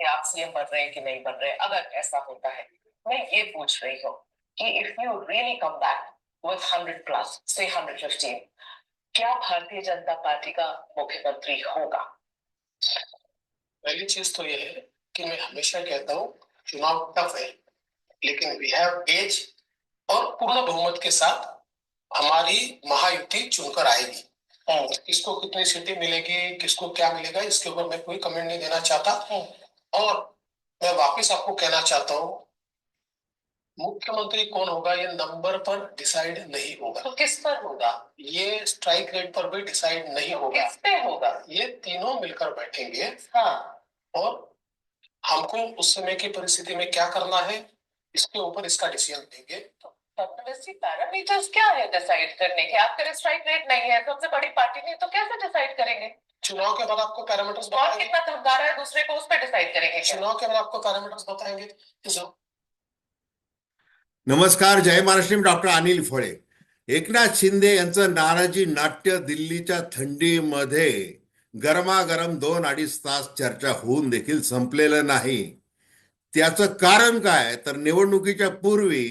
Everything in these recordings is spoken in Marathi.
कि आप सीएम बन रहे हैं कि नहीं बन रहे अगर ऐसा होता है मैं ये पूछ रही हूँ कि if you really come back with hundred plus say hundred fifteen क्या भारतीय जनता पार्टी का मुख्यमंत्री होगा? पहली चीज़ तो ये है कि मैं हमेशा कहता हूँ चुनाव टफ है लेकिन वी हैव एज और पूर्ण बहुमत के साथ हमारी महायुति चुनकर आएगी। हम्म, किसको कितनी सीटें मिलेगी किसको क्या मिलेगा इसके ऊपर मैं कोई कमेंट नहीं देना चाहता। हम्म। और मैं वापस आपको कहना चाहता हूँ मुख्यमंत्री कौन होगा? ये नंबर पर डिसाइड नहीं होगा। तो किस पर होगा? ये स्ट्राइक रेट पर भी डिसाइड नहीं होगा। किस पे होगा? ये तीनों मिलकर बैठेंगे। हाँ। और हमको उस समय की परिस्थिति में क्या करना है इसके ऊपर इसका डिसीज़न लेंगे पॉपुलिस्टी पैरामीटर्स क्या है डिसाइड करने के? आपके स्ट्राइक रेट नहीं है सबसे बड़ी पार्टी नहीं तो कैसे डिसाइड करेंगे? चुनाव के बाद आपको पैरामीटर्स कौन कितना रहा है दूसरे को उस पर डिसाइड करेंगे? चुनाव के बाद आपको पैरामीटर्स बताएंगे। जो नमस्कार जय महाराष्ट्र मी डॉक्टर अनिल फळे. एकनाथ शिंदे यांचं नाराजी नाट्य दिल्लीच्या थंडीमध्ये गरमागरम दोन अडीच तास चर्चा होऊन देखील संपलेलं नाही. त्याचं कारण काय? तर निवडणुकीच्या पूर्वी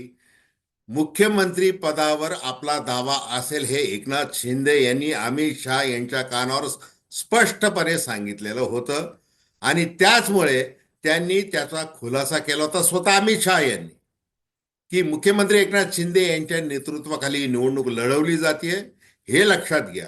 मुख्यमंत्री पदावर आपला दावा असेल हे एकनाथ शिंदे यांनी अमित शहा यांच्या कानावर स्पष्टपणे सांगितलेलं होतं. आणि त्याचमुळे त्यांनी त्याचा खुलासा केला होता स्वतः अमित शहा यांनी. की मुख्यमंत्री एकनाथ शिंदे यांच्या नेतृत्वाखाली निवडणूक लढवली जाते हे लक्षात घ्या.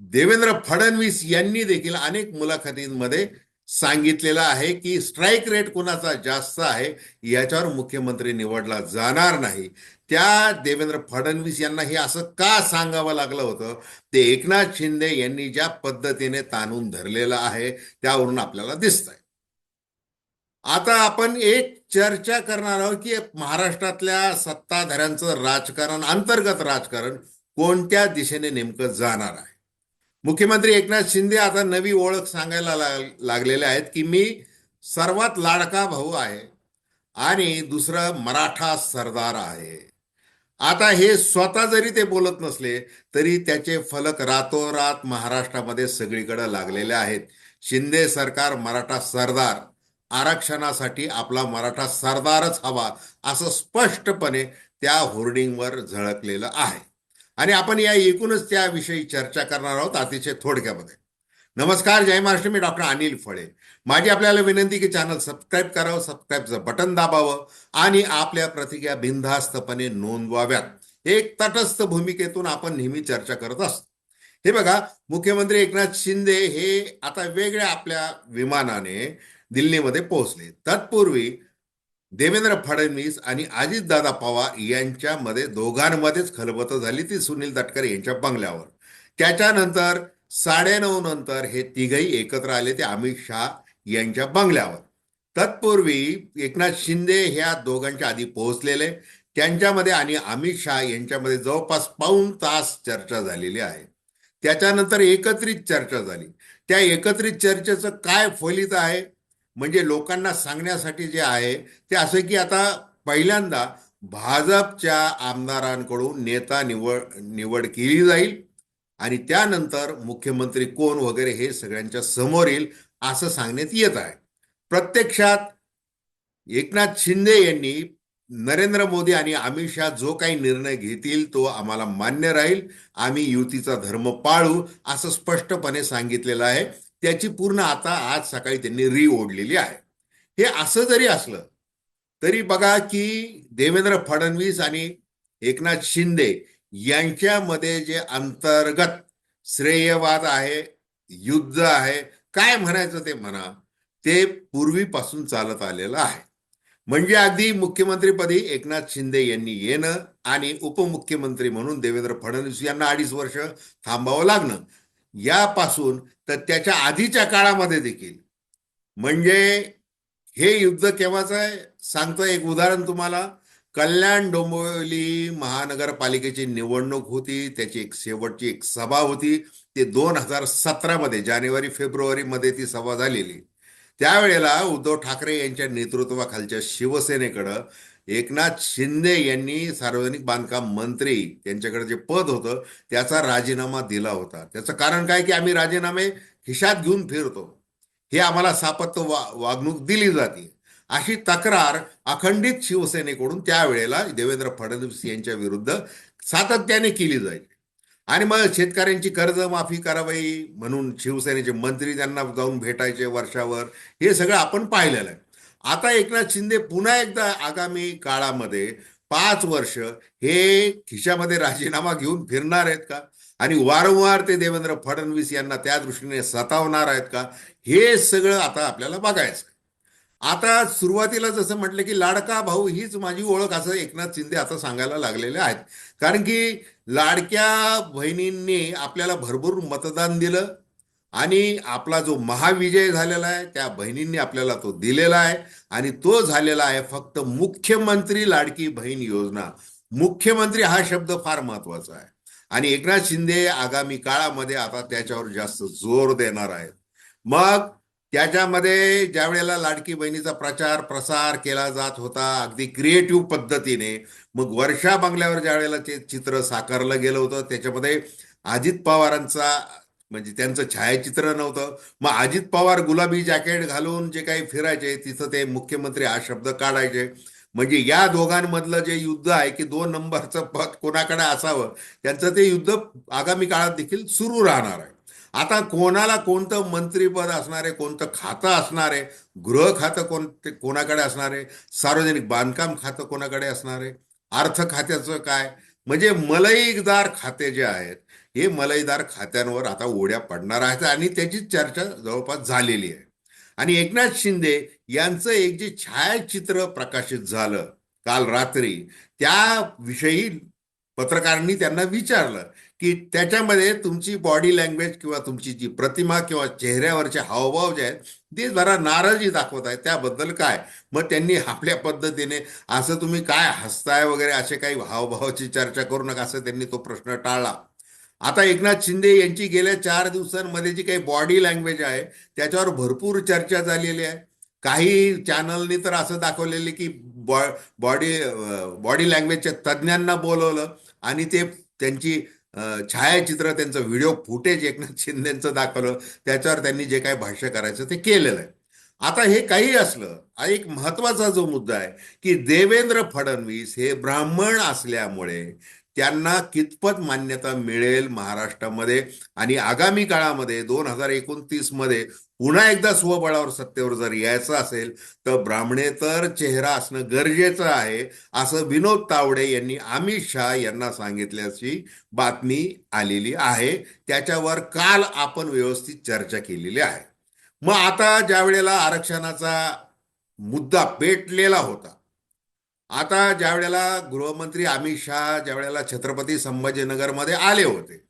देवेंद्र फडणवीस यांनी देखील अनेक मुलाखतींमध्ये सांगितलेलं आहे की स्ट्राईक रेट कुणाचा जास्त आहे याच्यावर मुख्यमंत्री निवडला जाणार नाही. त्या देवेंद्र फडणवीस यांना हे असं का सांगावं लागलं होतं? ते एकनाथ शिंदे यांनी ज्या पद्धतीने ताणून धरलेलं आहे त्यावरून आपल्याला दिसतंय. आता आपण एक चर्चा करणार आहोत की महाराष्ट्रातल्या सत्ताधाऱ्यांचं राजकारण अंतर्गत राजकारण कोणत्या दिशेने नेमकं जाणार आहे? मुख्यमंत्री एकनाथ शिंदे आता नवी ओळख सांगायला लाग- लागलेले आहेत की मी सर्वात लाडका भाऊ आहे आणि दुसरं मराठा सरदार आहे. आता हे स्वतः जरी ते बोलत नसले तरी त्याचे फलक रातोरात महाराष्ट्रामध्ये सगळीकडे लागलेले आहेत. शिंदे सरकार मराठा सरदार आरक्षणासाठी आपला मराठा सरदारच हवा असं स्पष्टपणे त्या होर्डिंगवर झळकलेलं आहे. आणि आपण या एकूणच त्याविषयी चर्चा करणार आहोत अतिशय थोडक्यामध्ये. नमस्कार जय महाराष्ट्र. मी डॉक्टर अनिल फळे. माझी आपल्याला विनंती की चॅनल सबस्क्राईब करावं सबस्क्राईबचं बटन दाबावं आणि आपल्या प्रतिक्रिया बिनधास्तपणे नोंदवाव्यात. एक तटस्थ भूमिकेतून आपण नेहमी चर्चा करत असतो. हे बघा मुख्यमंत्री एकनाथ शिंदे हे आता वेगळ्या आपल्या विमानाने दिल्लीमध्ये पोहोचले. तत्पूर्वी देवेंद्र फडणवीस आणि अजितदादा पवार यांच्यामध्ये दोघांमध्येच खलबत झाली ती सुनील तटकरे यांच्या बंगल्यावर. त्याच्यानंतर साडेनऊ नंतर हे तिघही एकत्र आले ते अमित शहा यांच्या बंगल्यावर. तत्पूर्वी एकनाथ शिंदे ह्या दोघांच्या आधी पोहोचलेले. त्यांच्यामध्ये आणि अमित शहा यांच्यामध्ये जवळपास पाऊण तास चर्चा झालेली आहे. त्याच्यानंतर एकत्रित चर्चा झाली. त्या एकत्रित चर्चेचं काय फलित आहे? म्हणजे लोकांना सांगण्यासाठी जे आहे ते असं की आता पहिल्यांदा भाजपच्या आमदारांकडून नेता निवड निवड केली जाईल आणि त्यानंतर मुख्यमंत्री कोण वगैरे हे सगळ्यांच्या समोर येईल असं सांगण्यात येत आहे. प्रत्यक्षात एकनाथ शिंदे यांनी नरेंद्र मोदी आणि अमित शहा जो काही निर्णय घेतील तो आम्हाला मान्य राहील. आम्ही युतीचा धर्म पाळू असं स्पष्टपणे सांगितलेलं आहे. त्याची पूर्ण आता आज सकाळी त्यांनी री ओढलेली आहे. हे असं जरी असलं तरी बघा की देवेंद्र फडणवीस आणि एकनाथ शिंदे यांच्यामध्ये जे अंतर्गत श्रेयवाद आहे युद्ध आहे काय म्हणायचं ते म्हणा ते पूर्वीपासून चालत आलेलं आहे. म्हणजे अगदी मुख्यमंत्रीपदी एकनाथ शिंदे यांनी येणं आणि उपमुख्यमंत्री म्हणून देवेंद्र फडणवीस यांना अडीच वर्ष थांबावं लागणं. यापासून तर त्याच्या आधीच्या काळामध्ये देखील. म्हणजे हे युद्ध केव्हाचं आहे? सांगतो एक उदाहरण तुम्हाला. कल्याण डोंबिवली महानगरपालिकेची निवडणूक होती त्याची एक शेवटची एक सभा होती. ते दोन हजार सतरामध्ये जानेवारी फेब्रुवारीमध्ये ती सभा झालेली. त्यावेळेला उद्धव ठाकरे यांच्या नेतृत्वाखालच्या शिवसेनेकडं एकनाथ शिंदे यांनी सार्वजनिक बांधकाम मंत्री त्यांच्याकडे जे पद होतं त्याचा राजीनामा दिला होता. त्याचं कारण काय की आम्ही राजीनामे खिशात घेऊन फिरतो. हे आम्हाला सापत्य वा वागणूक दिली जाते. अशी तक्रार अखंडित शिवसेनेकडून त्यावेळेला देवेंद्र फडणवीस यांच्या विरुद्ध सातत्याने केली जाईल. आणि मग शेतकऱ्यांची कर्जमाफी करावी म्हणून शिवसेनेचे मंत्री त्यांना जाऊन भेटायचे वर्षावर हे सगळं आपण पाहिलेलं आहे. आता एकनाथ शिंदे पुन्हा एकदा आगामी काळामध्ये पाच वर्ष हे खिशामध्ये राजीनामा घेऊन फिरणार आहेत का? आणि वारंवार ते देवेंद्र फडणवीस यांना त्या दृष्टीने सतावणार आहेत का? हे सगळं आता आपल्याला बघायचं आता सुरुवातीला जसं म्हटलं की लाडका भाऊ हीच माझी ओळख असं एकनाथ शिंदे आता सांगायला लागलेले आहेत. कारण की लाडक्या बहिणींनी आपल्याला भरभरून मतदान दिलं. आणि आपला जो महाविजय झालेला आहे त्या बहिणींनी आपल्याला तो दिलेला आहे. आणि तो झालेला आहे फक्त मुख्यमंत्री लाडकी बहीण योजना. मुख्यमंत्री हा शब्द फार महत्त्वाचा आहे. आणि एकनाथ शिंदे आगामी काळामध्ये आता त्याच्यावर जास्त जोर देणार आहेत. मग त्याच्यामध्ये ज्या वेळेला लाडकी बहिणीचा प्रचार प्रसार केला जात होता अगदी क्रिएटिव्ह पद्धतीने मग वर्षा बंगल्यावर ज्या वेळेला ते चित्र साकारलं गेलं होतं त्याच्यामध्ये अजित पवारांचा म्हणजे त्यांचं छायाचित्र नव्हतं. मग अजित पवार गुलाबी जॅकेट घालून जे काही फिरायचे तिथं ते मुख्यमंत्री हा शब्द काढायचे. म्हणजे या दोघांमधलं जे युद्ध आहे की दोन नंबरचं पद कोणाकडे असावं त्यांचं ते युद्ध आगामी काळात देखील सुरू राहणार आहे. आता कोणाला कोणतं मंत्रीपद असणार आहे कोणतं खातं असणार आहे गृह खातं कोणते कोणाकडे असणार आहे सार्वजनिक बांधकाम खातं कोणाकडे असणार आहे अर्थ खात्याचं काय? म्हणजे मलईदार खाते जे आहेत हे मलईदार खात्यांवर आता ओढ्या पडणार आहेत आणि त्याची चर्चा जवळपास झालेली आहे. आणि एकनाथ शिंदे यांचं एक जे छायाचित्र प्रकाशित झालं काल रात्री त्याविषयी पत्रकारांनी त्यांना विचारलं की त्याच्यामध्ये तुमची बॉडी लँग्वेज किंवा तुमची जी प्रतिमा किंवा चेहऱ्यावरचे हावभाव जे आहेत ते जरा नाराजी दाखवत आहे त्याबद्दल काय? मग त्यांनी आपल्या पद्धतीने असं तुम्ही काय हसताय वगैरे असे काही हावभावाची चर्चा करू नका असं त्यांनी तो प्रश्न टाळला. आता एकनाथ शिंदे यांची गेल्या चार दिवसांमध्ये जी काही बॉडी लँग्वेज आहे त्याच्यावर भरपूर चर्चा झालेली आहे. काही चॅनलनी तर असं दाखवलेले की बॉ बॉडी बॉडी लँग्वेजच्या तज्ज्ञांना बोलवलं आणि ते त्यांची छायाचित्र त्यांचं व्हिडिओ फुटेज एकनाथ शिंदेचं दाखवलं. त्याच्यावर त्यांनी जे काही भाष्य करायचं ते केलेलं आहे. आता हे काही असलं हा एक महत्त्वाचा जो मुद्दा आहे की देवेंद्र फडणवीस हे ब्राह्मण असल्यामुळे त्यांना कितपत मान्यता मिळेल महाराष्ट्रामध्ये? आणि आगामी काळामध्ये दोन हजार एकोणतीसमध्ये पुन्हा एकदा स्वबळावर सत्तेवर जर यायचं असेल तर ब्राह्मणेतर चेहरा असणं गरजेचं आहे असं विनोद तावडे यांनी अमित शहा यांना सांगितल्याची बातमी आलेली आहे. त्याच्यावर काल आपण व्यवस्थित चर्चा केलेली आहे. मग आता ज्या वेळेला आरक्षणाचा मुद्दा पेटलेला होता आता ज्या वेळेला गृहमंत्री अमित शहा ज्या वेळेला छत्रपती संभाजीनगरमध्ये आले होते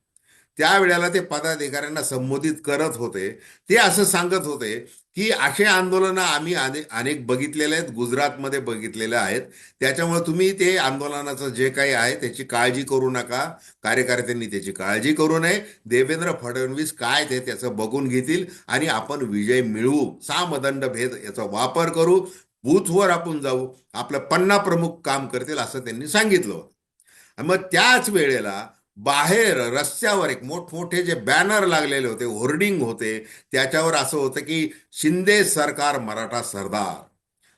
त्यावेळेला ते पदाधिकाऱ्यांना संबोधित करत होते. ते असं सांगत होते की असे आंदोलनं आम्ही अनेक बघितलेले आहेत गुजरातमध्ये बघितलेले आहेत. त्याच्यामुळे तुम्ही ते आंदोलनाचं जे काही आहे त्याची काळजी करू नका. कार्यकर्त्यांनी त्याची काळजी करू नये. देवेंद्र फडणवीस काय ते त्याचं बघून घेतील आणि आपण विजय मिळवू. सामदंड भेद याचा वापर करू. बूथवर आपण जाऊ आपलं पन्ना प्रमुख काम करतील असं त्यांनी सांगितलं होतं. मग त्याच वेळेला बाहेर रस्त्यावर एक मोठमोठे जे बॅनर लागलेले होते होर्डिंग होते त्याच्यावर असं होतं की शिंदे सरकार मराठा सरदार.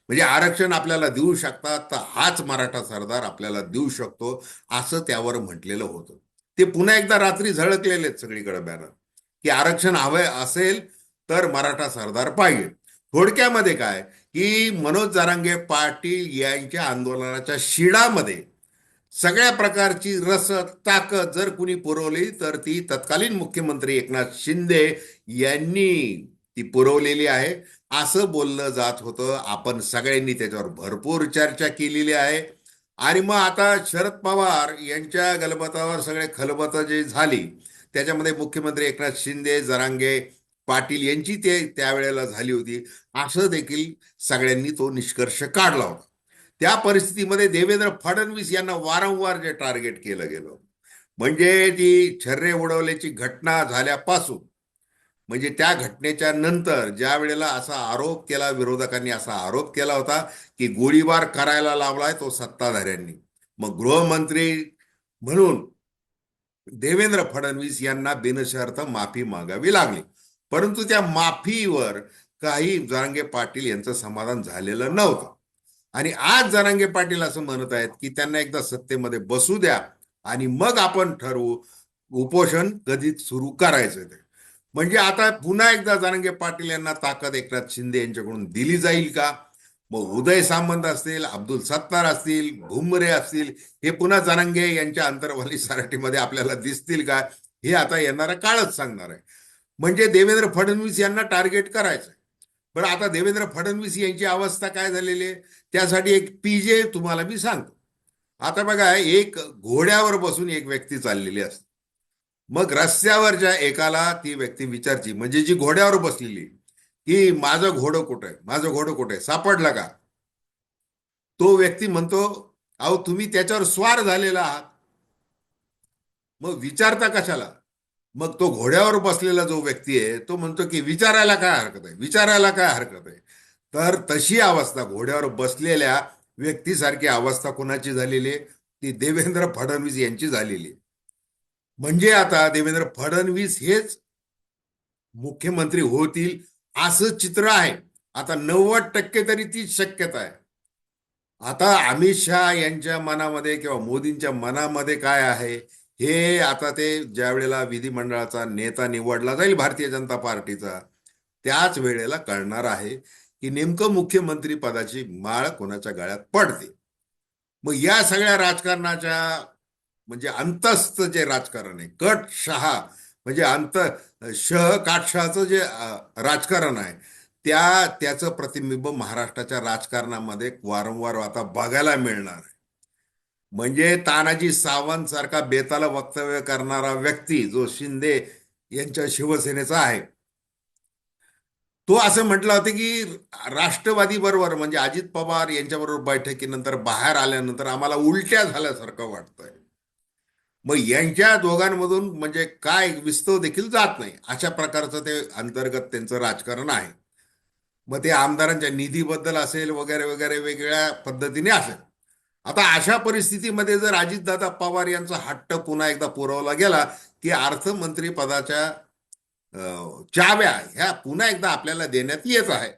म्हणजे आरक्षण आपल्याला देऊ शकतात तर हाच मराठा सरदार आपल्याला देऊ शकतो असं त्यावर म्हटलेलं होतं. ते पुन्हा एकदा रात्री झळकलेले आहेत सगळीकडे बॅनर की आरक्षण हवं असेल तर मराठा सरदार पाहिजे. थोडक्यामध्ये काय? की मनोज जारांगे पाटील यांच्या आंदोलनाच्या शिडामध्ये सगळ्या प्रकारची रस ताकद जर कुणी पुरवली तर ती तत्कालीन मुख्यमंत्री एकनाथ शिंदे यांनी ती पुरवलेली आहे. असं बोललं जात होतं. आपण सगळ्यांनी त्याच्यावर भरपूर चर्चा केलेली आहे. आणि मग आता शरद पवार यांच्या गलबतावर सगळे खलबत जे झाली त्याच्यामध्ये मुख्यमंत्री एकनाथ शिंदे जरांगे पाटील यांची ते त्यावेळेला झाली होती. असं देखील सगळ्यांनी तो निष्कर्ष काढला होता. त्या परिस्थितीमध्ये देवेंद्र फडणवीस यांना वारंवार जे टार्गेट केलं गेलं. म्हणजे ती छर्रे उडवल्याची घटना झाल्यापासून म्हणजे त्या घटनेच्या नंतर ज्या वेळेला असा आरोप केला विरोधकांनी असा आरोप केला होता की गोळीबार करायला लावलाय तो सत्ताधाऱ्यांनी. मग गृहमंत्री म्हणून देवेंद्र फडणवीस यांना बिनशर्त माफी मागावी लागली. परंतु त्या माफीवर काही जरांगे पाटील यांचं समाधान झालेलं नव्हतं. आणि आज जरांगे पाटील असं म्हणत आहेत की त्यांना एकदा सत्तेमध्ये बसू द्या आणि मग आपण ठरवू उपोषण कधीच सुरू करायचं ते म्हणजे आता पुन्हा एकदा जरांगे पाटील यांना ताकद एकनाथ शिंदे यांच्याकडून दिली जाईल का? मग उदय सामंत असतील अब्दुल सत्तार असतील भुमरे असतील हे पुन्हा जरांगे यांच्या अंतर्वाली सराटीमध्ये आपल्याला दिसतील का? हे आता येणारा काळच सांगणार आहे. म्हणजे देवेंद्र फडणवीस यांना टार्गेट करायचं पण आता देवेंद्र फडणवीस यांची अवस्था काय झालेली आहे? त्यासाठी एक पीजे तुम्हाला मी सांगतो. आता बघा एक घोड्यावर बसून एक व्यक्ती चाललेली असते. मग रस्त्यावरच्या एकाला ती व्यक्ती विचारची म्हणजे जी घोड्यावर बसलेली की माझं घोडं कुठं आहे? माझं घोडं कुठं आहे? सापडलं का? तो व्यक्ती म्हणतो अहो तुम्ही त्याच्यावर स्वार झालेला आहात. मग विचारता कशाला? मग तो घोड्यावर बसलेला जो व्यक्ती आहे तो म्हणतो की विचारायला काय हरकत आहे? विचारायला काय हरकत आहे? तर तशी अवस्था घोड्यावर बसलेल्या व्यक्तीसारखी अवस्था कोणाची झालेली आहे? ती देवेंद्र फडणवीस यांची झालेली आहे. म्हणजे आता देवेंद्र फडणवीस हेच मुख्यमंत्री होतील असं चित्र आहे. आता नव्वद टक्के तरी तीच शक्यता आहे. आता अमित शहा यांच्या मनामध्ये किंवा मोदींच्या मनामध्ये काय आहे? हे आता ते ज्या वेळेला विधिमंडळाचा नेता निवडला जाईल भारतीय जनता पार्टीचा त्याच वेळेला कळणार आहे की नेमकं मुख्यमंत्री पदाची माळ कोणाच्या गळ्यात पडते. मग या सगळ्या राजकारणाच्या म्हणजे अंतस्थ जे राजकारण आहे कट शहा म्हणजे अंत शह काटशहाचं जे राजकारण आहे त्या त्याचं प्रतिबिंब महाराष्ट्राच्या राजकारणामध्ये वारंवार आता बघायला मिळणार आहे. म्हणजे तानाजी सावंत सारखा बेताला वक्तव्य करणारा व्यक्ती जो शिंदे यांच्या शिवसेनेचा आहे. तो असं म्हटलं होतं की राष्ट्रवादी बरोबर म्हणजे अजित पवार यांच्याबरोबर बैठकीनंतर बाहेर आल्यानंतर आम्हाला उलट्या झाल्यासारखं वाटतंय. मग यांच्या दोघांमधून म्हणजे काय विस्तव देखील जात नाही. अशा प्रकारचं ते अंतर्गत त्यांचं राजकारण आहे. मग ते आमदारांच्या निधीबद्दल असेल वगैरे वगैरे वेगवेगळ्या पद्धतीने असेल. आता अशा परिस्थितीमध्ये जर अजितदादा पवार यांचा हट्ट पुन्हा एकदा पुरवला गेला की अर्थमंत्री पदाच्या अं, चाव्या ह्या पुन्हा एकदा आपल्याला देण्यात येत आहे.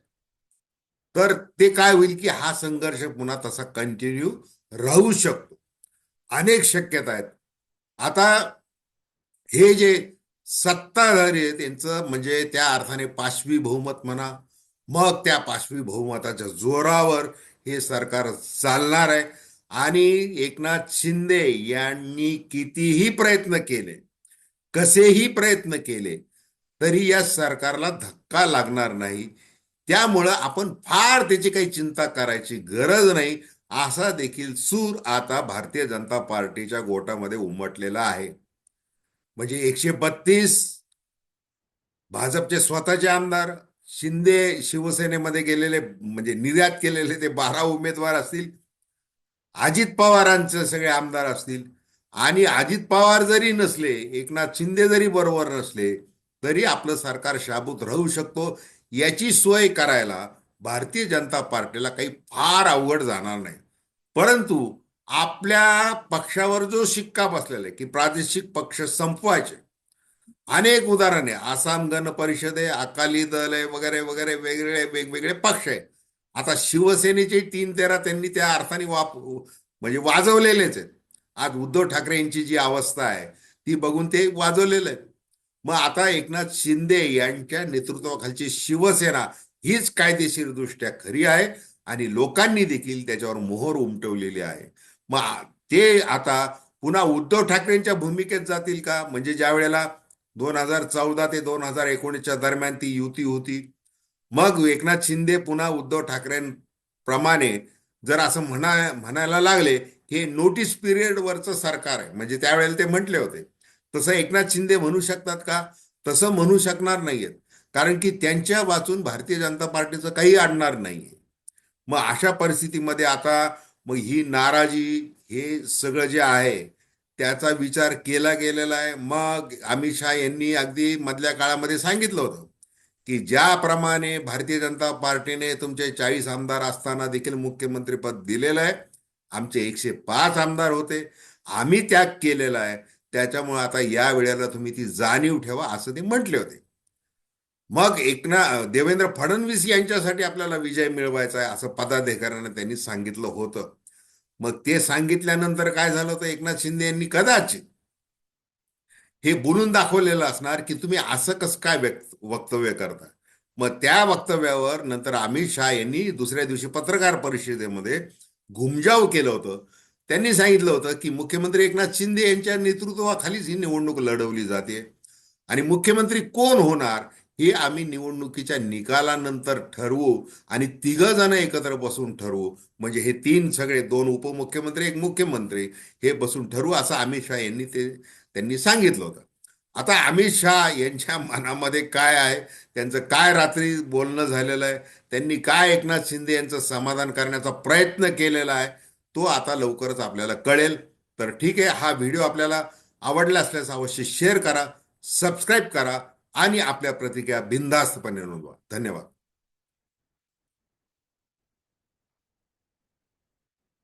तर ते काय होईल की हा संघर्ष पुन्हा तसा कंटिन्यू राहू शकतो. अनेक शक्यता आहेत. आता हे जे सत्ताधारी आहेत त्यांचं म्हणजे त्या अर्थाने पाशवी बहुमत म्हणा मग त्या पाशवी बहुमताच्या जोरावर हे सरकार चालणार आहे. आणि एकनाथ शिंदे यांनी कितीही प्रयत्न केले कसेही प्रयत्न केले तरी या सरकारला धक्का लागणार नाही. त्यामुळं आपण फार त्याची काही चिंता करायची गरज नाही असा देखील सूर आता भारतीय जनता पार्टीच्या गोटामध्ये उमटलेला आहे. म्हणजे एकशे बत्तीस भाजपचे स्वतःचे आमदार शिंदे शिवसेनेमध्ये गेलेले म्हणजे निर्यात केलेले ते बारा उमेदवार असतील अजित पवारांचे सगळे आमदार असतील. आणि अजित पवार जरी नसले एकनाथ शिंदे जरी बरोबर नसले तरी आपलं सरकार शाबूत राहू शकतो. याची सोय करायला भारतीय जनता पार्टीला काही फार अवघड जाणार नाही. परंतु आपल्या पक्षावर जो शिक्का बसलेला आहे की प्रादेशिक पक्ष संपवायचे. अनेक उदाहरणे आसाम गण परिषद आहे अकाली दल आहे वगैरे वगैरे वेगवेगळे वेगवेगळे पक्ष आहे. आता शिवसेनेचे तीन तेरा त्यांनी त्या अर्थाने वाप म्हणजे वाजवलेलेच आहेत. आज उद्धव ठाकरे यांची जी अवस्था आहे ती बघून ते वाजवलेलं आहे मग आता एकनाथ शिंदे यांच्या नेतृत्वाखालची शिवसेना हीच कायदेशीर दृष्ट्या खरी आहे आणि लोकांनी देखील त्याच्यावर मोहर उमटवलेली आहे. मग ते आता पुन्हा उद्धव ठाकरेंच्या भूमिकेत जातील का? म्हणजे ज्या वेळेला दोन हजार चौदा ते दोन हजार एकोणीसच्या दरम्यान ती युती होती मग एकनाथ शिंदे पुन्हा उद्धव ठाकरेंप्रमाणे जर असं म्हणा म्हणायला लागले हे नोटीस पिरियडवरचं सरकार आहे. म्हणजे त्यावेळेला ते म्हटले होते. तसं एकनाथ शिंदे म्हणू शकतात का? तसं म्हणू शकणार नाहीयेत. कारण की त्यांच्या वाचून भारतीय जनता पार्टीचं काही आणणार नाहीये. मग अशा परिस्थितीमध्ये आता मग ही नाराजी हे सगळं जे आहे त्याचा विचार केला गेलेला आहे. मग अमित शहा यांनी अगदी मधल्या काळामध्ये सांगितलं होतं. की ज्याप्रमाणे भारतीय जनता पार्टीने तुमचे चाळीस आमदार असताना देखील मुख्यमंत्रीपद दिलेलं आहे. आमचे एकशे पाच आमदार होते. आम्ही त्याग केलेला आहे. त्याच्यामुळे आता या वेळेला तुम्ही ती जाणीव ठेवा असं ते म्हटले होते. मग एकना देवेंद्र फडणवीस यांच्यासाठी आपल्याला विजय मिळवायचा आहे असं पदाधिकाऱ्यांना त्यांनी सांगितलं होतं. मग ते सांगितल्यानंतर काय झालं होतं? एकनाथ शिंदे यांनी कदाचित हे बोलून दाखवलेलं असणार की तुम्ही असं कसं काय व्यक्त वक्तव्य करतात. मग त्या वक्तव्यावर नंतर अमित शहा यांनी दुसऱ्या दिवशी पत्रकार परिषदेमध्ये घुमजाव केलं होतं. त्यांनी सांगितलं होतं की मुख्यमंत्री एकनाथ शिंदे यांच्या नेतृत्वाखालीच ही निवडणूक लढवली जाते. आणि मुख्यमंत्री कोण होणार हे आम्ही निवडणुकीच्या निकालानंतर ठरवू आणि तिघ जण एकत्र बसून ठरवू. म्हणजे हे तीन सगळे दोन उपमुख्यमंत्री एक मुख्यमंत्री हे बसून ठरवू असं अमित शहा यांनी ते त्यांनी सांगितलं होतं. आता अमित शहा यांच्या मनामध्ये काय आहे? त्यांचं काय रात्री बोलणं झालेलं आहे? त्यांनी काय एकनाथ शिंदे यांचं समाधान करण्याचा प्रयत्न केलेला आहे? तो आता लवकरच आपल्याला कळेल. तर ठीक आहे हा व्हिडिओ आपल्याला आवडला असल्यास अवश्य शेअर करा सबस्क्राईब करा आणि आपल्या प्रतिक्रिया बिनधास्तपणे नोंदवा. धन्यवाद.